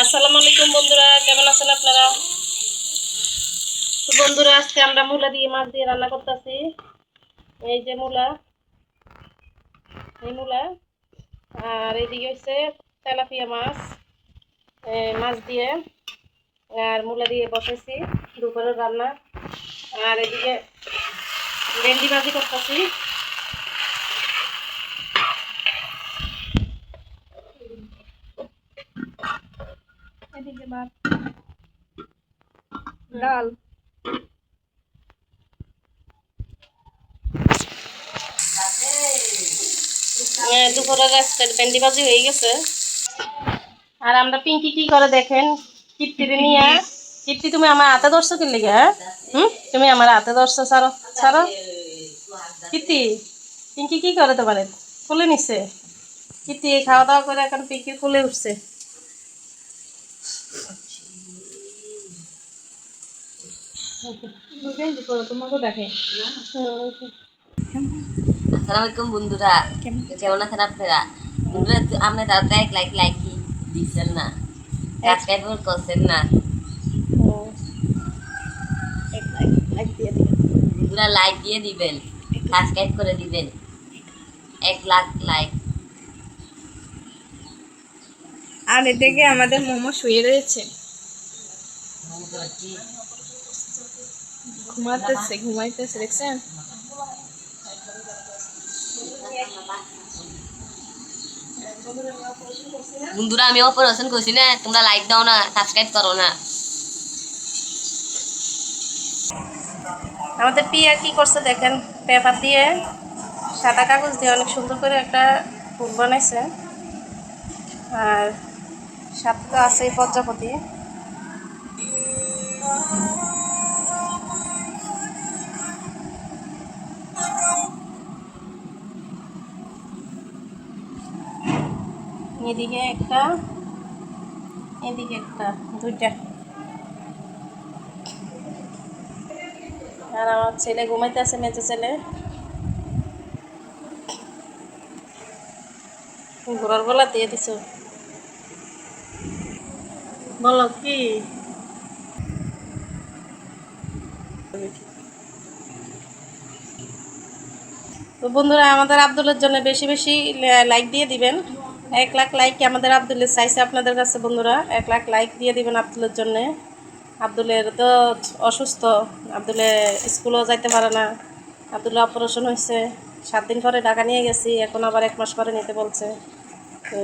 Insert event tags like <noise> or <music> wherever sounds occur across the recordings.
আসসালামু আলাইকুম বন্ধুরা, কেমন আছেন আপনারা? বন্ধুরা, আজকে আমরা মূলা দিয়ে মাছ দিয়ে রান্না করতেছি। এই যে মূলা, এই মূলা, আর এইদিকে হচ্ছে তেলাপিয়া মাছ মাছ দিয়ে, আর মূলা দিয়ে বসাইছি দুপুরের রান্না। আর এদিকে ভেন্ডি ভাজি করতেছি। এদিকে ভাত ডাল নিয়ে তুমি আমার হাতে কি হ্যাঁ? তুমি আমার হাতে পিঙ্কি কি করে নিচ্ছে কীর্তি খাওয়া দাওয়া করে এখন পিঙ্কি খুলে উঠছে। তোমাকে দেখে আসসালামু আলাইকুম বন্ধুরা। কেমন আছেন আপনারা? বন্ধুরা আপনি লাইক লাইক লাইক দিচ্ছেন না। সাবস্ক্রাইব করছেন না। বন্ধুরা লাইক দিয়ে দিবেন। সাবস্ক্রাইব করে দিবেন। এক লাখ লাইক আর এদিকে আমাদের মোমো শুয়ে রয়েছে। ঘুমাতেছে ঘুমাইতেছে দেখছেন বন্ধুরা আমি অপারেশন করছি না তোমরা লাইক দাও না সাবস্ক্রাইব করো না আমাদের পিয়া কি করছে দেখেন পেপার দিয়ে সাদা কাগজ দিয়ে অনেক সুন্দর করে একটা ফুল বানাইছে। আর সাতটা আছে প্রজাপতি এদিকে একটা এদিকে একটা, দুইটা। আর আমার ছেলে ঘুমাইতে আছে, মেজো ছেলে। ঘোরার গলা দিয়ে দিছ। বলো কি? তো বন্ধুরা, আমাদের আব্দুলের জন্য বেশি বেশি লাইক দিয়ে দিবেন। এক লাখ লাইক আমাদের আব্দুলের চাইছে আপনাদের কাছে, বন্ধুরা? এক লাখ লাইক দিয়ে দিবেন আবদুলের জন্যে। আব্দুলের তো অসুস্থ, আব্দুলে স্কুলেও যাইতে পারে না। আব্দুলের অপারেশন হয়েছে। সাত দিন পরে ঢাকা নিয়ে গেছি, এখন আবার এক মাস পরে নিতে বলছে। তো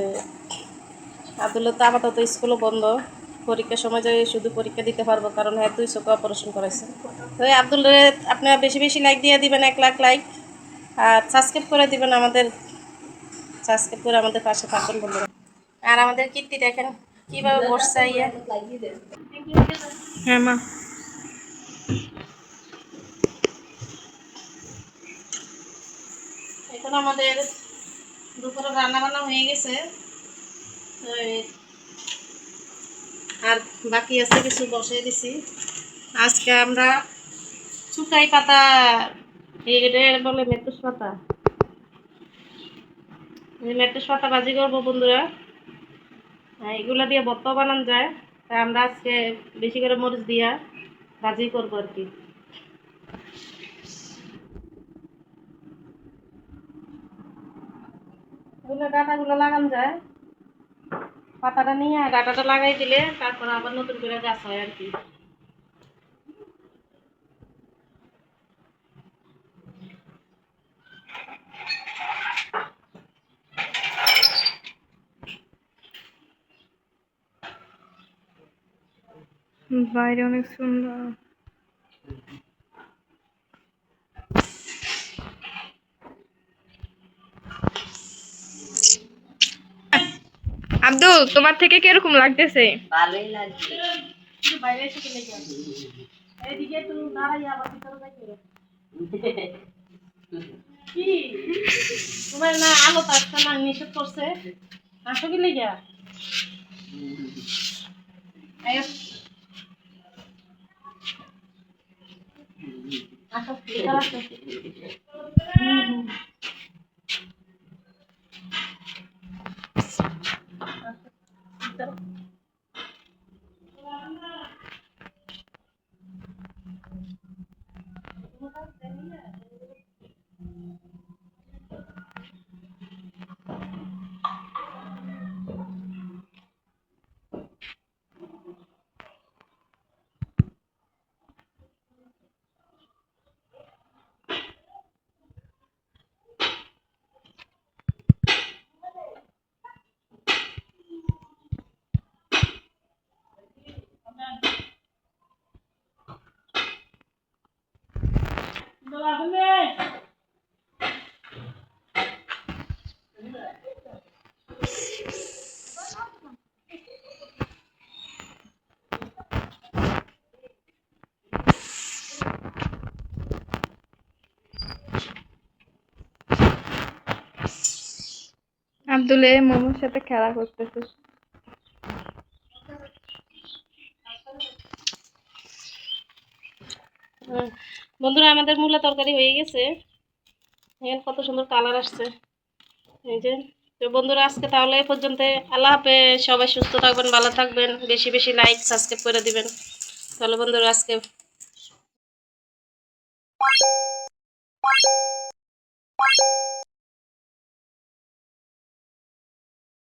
আব্দুলের তো আপাতত স্কুলও বন্ধ। পরীক্ষার সময় যে শুধু পরীক্ষা দিতে পারব, কারণ হ্যাঁ দুই চোখে অপারেশন করেছে। তো এই আব্দুলের, আপনারা বেশি বেশি লাইক দিয়ে দিবেন এক লাখ লাইক আর সাবস্ক্রাইব করে দিবেন আমাদের সাবস্ক্রাইব করে আমাদের পাশে থাকুন বন্ধুরা। আর আমাদের কীর্তি দেখেন, কীভাবে বসছে ইয়ে। হ্যাঁ মা। এখন আমাদের দুপুরে রান্না বান্না হয়ে গেছে। আর বাকি আছে কিছু বসিয়ে দিছি। আজকে আমরা চুকাই পাতা এটা বলে মেটুস পাতা। মেটুস পাতা ভাজি করব বন্ধুরা। এগুলা দিয়ে ভর্তা বানানো যায়। তাই আমরা আজকে বেশি করে মরিচ দিয়া ভাজি করব আর কি। এগুলো ডাটাগুলো লাগানো যায়। পাতাটা নিয়ে ডাটাটা লাগাই দিলে তারপর আবার নতুন করে গাছ হয় আর কি। বাইরে অনেক সুন্দর আব্দুল তোমার থেকে কীরকম লাগতেছে? ভালোই লাগছে। বাইরে এসে কিনে যাও এইদিকে একটু দাঁড়াই আবার ভিতরে যাইতে কি? তোমার না আলো না নিষেধ করছে। আসো কি লেগে আয়ো। <laughs> আব্দুলে মোমোর সাথে খেলা করতেছে বন্ধুরা, আমাদের মূলা তরকারি হয়ে গেছে। এখানে কত সুন্দর কালার আসছে। এই যে, তো বন্ধুরা, আজকে তাহলে এ পর্যন্ত। আল্লাহ হাফেজ। সবাই সুস্থ থাকবেন, ভালো থাকবেন। বেশি বেশি লাইক সাবস্ক্রাইব করে দিবেন। তাহলে বন্ধুরা, আজকে